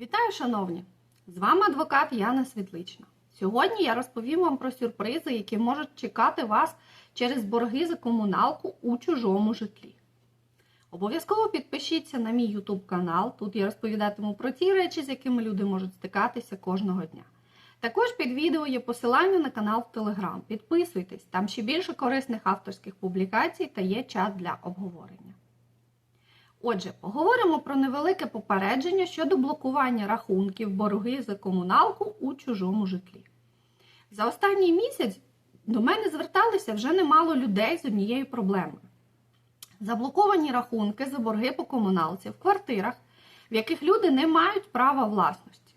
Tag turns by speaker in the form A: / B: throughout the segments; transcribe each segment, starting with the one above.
A: Вітаю, шановні! З вами адвокат Яна Світлична. Сьогодні я розповім вам про сюрпризи, які можуть чекати вас через борги за комуналку у чужому житлі. Обов'язково підпишіться на мій YouTube канал. Тут я розповідатиму про ті речі, з якими люди можуть стикатися кожного дня. Також під відео є посилання на канал в Telegram. Підписуйтесь, там ще більше корисних авторських публікацій та є чат для обговорення. Отже, поговоримо про невелике попередження щодо блокування рахунків борги за комуналку у чужому житлі. За останній місяць до мене зверталися вже немало людей з однією проблемою. Заблоковані рахунки за борги по комуналці в квартирах, в яких люди не мають права власності.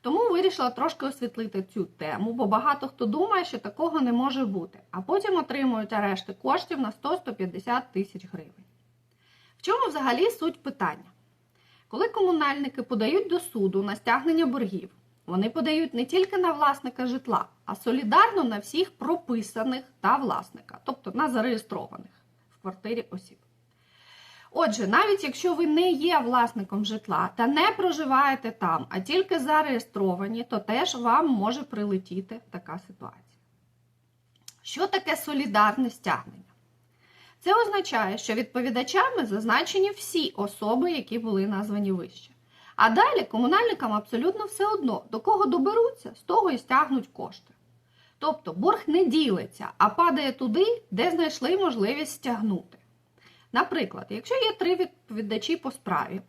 A: Тому вирішила трошки освітлити цю тему, бо багато хто думає, що такого не може бути, а потім отримують арешти коштів на 100-150 тисяч гривень. В чому взагалі суть питання? Коли комунальники подають до суду на стягнення боргів, вони подають не тільки на власника житла, а солідарно на всіх прописаних та власника, тобто на зареєстрованих в квартирі осіб. Отже, навіть якщо ви не є власником житла та не проживаєте там, а тільки зареєстровані, то теж вам може прилетіти така ситуація. Що таке солідарне стягнення? Це означає, що відповідачами зазначені всі особи, які були названі вище. А далі комунальникам абсолютно все одно, до кого доберуться, з того і стягнуть кошти. Тобто борг не ділиться, а падає туди, де знайшли можливість стягнути. Наприклад, якщо є три відповідачі по справі,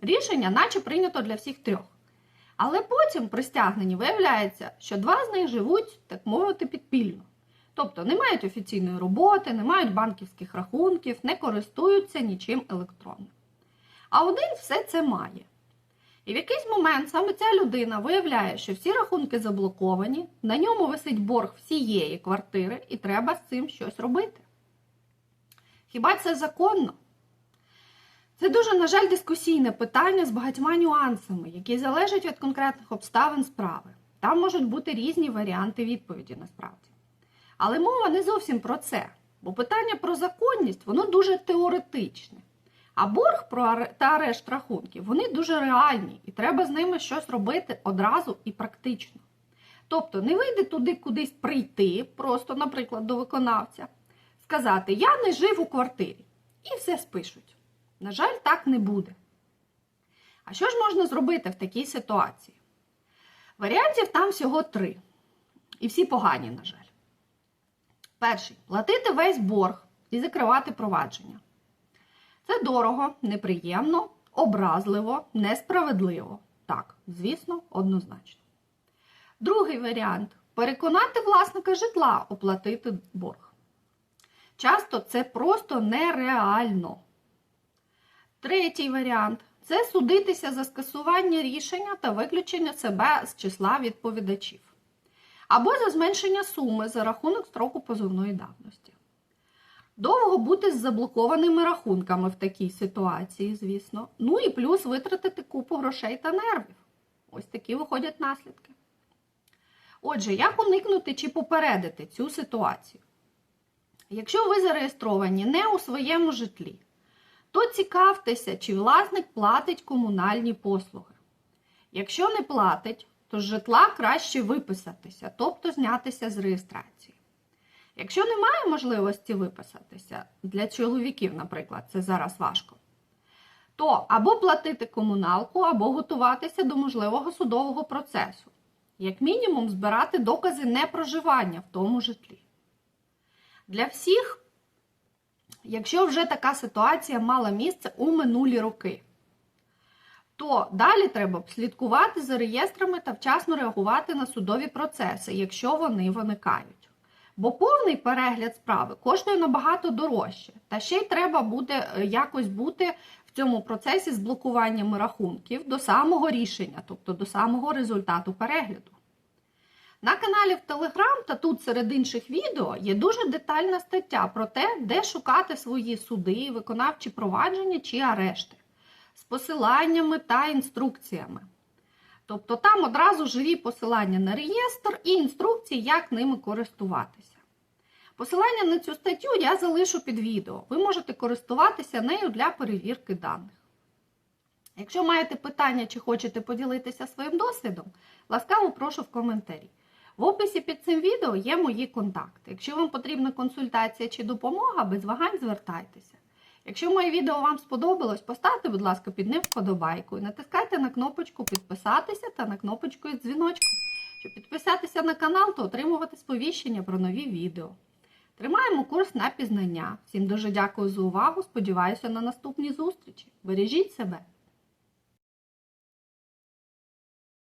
A: рішення наче прийнято для всіх трьох. Але потім при стягненні виявляється, що два з них живуть, так мовити, підпільно. Тобто не мають офіційної роботи, не мають банківських рахунків, не користуються нічим електронним. А один все це має. І в якийсь момент саме ця людина виявляє, що всі рахунки заблоковані, на ньому висить борг всієї квартири, і треба з цим щось робити. Хіба це законно? Це дуже, на жаль, дискусійне питання з багатьма нюансами, які залежать від конкретних обставин справи. Там можуть бути різні варіанти відповіді насправді. Але мова не зовсім про це, бо питання про законність воно дуже теоретичне. А борг про та арешт рахунків вони дуже реальні, і треба з ними щось робити одразу і практично. Тобто не вийде туди кудись прийти, просто, наприклад, до виконавця, сказати Я не жив у квартирі, і все спишуть. На жаль, так не буде. А що ж можна зробити в такій ситуації? Варіантів там всього три. І всі погані, на жаль. Перший платити весь борг і закривати провадження. Це дорого, неприємно, образливо, несправедливо. Так, звісно, однозначно. Другий варіант переконати власника житла оплатити борг. Часто це просто нереально. Третій варіант це судитися за скасування рішення та виключення себе з числа відповідачів або за зменшення суми за рахунок строку позовної давності. Довго бути з заблокованими рахунками в такій ситуації, звісно. Ну і плюс витратити купу грошей та нервів. Ось такі виходять наслідки. Отже, як уникнути чи попередити цю ситуацію? Якщо ви зареєстровані не у своєму житлі, то цікавтеся, чи власник платить комунальні послуги. Якщо не платить, то з житла краще виписатися, тобто знятися з реєстрації. Якщо немає можливості виписатися, для чоловіків, наприклад, це зараз важко, то або платити комуналку, або готуватися до можливого судового процесу. Як мінімум, збирати докази непроживання в тому житлі. Для всіх, якщо вже така ситуація мала місце у минулі роки, то далі треба слідкувати за реєстрами та вчасно реагувати на судові процеси, якщо вони виникають. Бо повний перегляд справи коштує набагато дорожче. Та ще й треба буде е, якось бути в цьому процесі з блокуванням рахунків до самого рішення, тобто до самого результату перегляду. На каналі в Telegram та тут серед інших відео є дуже детальна стаття про те, де шукати свої суди, виконавчі провадження чи арешти з посиланнями та інструкціями. Тобто там одразу живі посилання на реєстр і інструкції, як ними користуватися. Посилання на цю статтю я залишу під відео. Ви можете користуватися нею для перевірки даних. Якщо маєте питання чи хочете поділитися своїм досвідом, ласкаво прошу в коментарі. В описі під цим відео є мої контакти. Якщо вам потрібна консультація чи допомога, без вагань звертайтеся. Якщо моє відео вам сподобалось, поставте, будь ласка, під ним вподобайку і натискайте на кнопочку підписатися та на кнопочку із дзвіночком. Щоб підписатися на канал та отримувати сповіщення про нові відео. Тримаємо курс на пізнання. Всім дуже дякую за увагу. Сподіваюся на наступні зустрічі. Бережіть себе!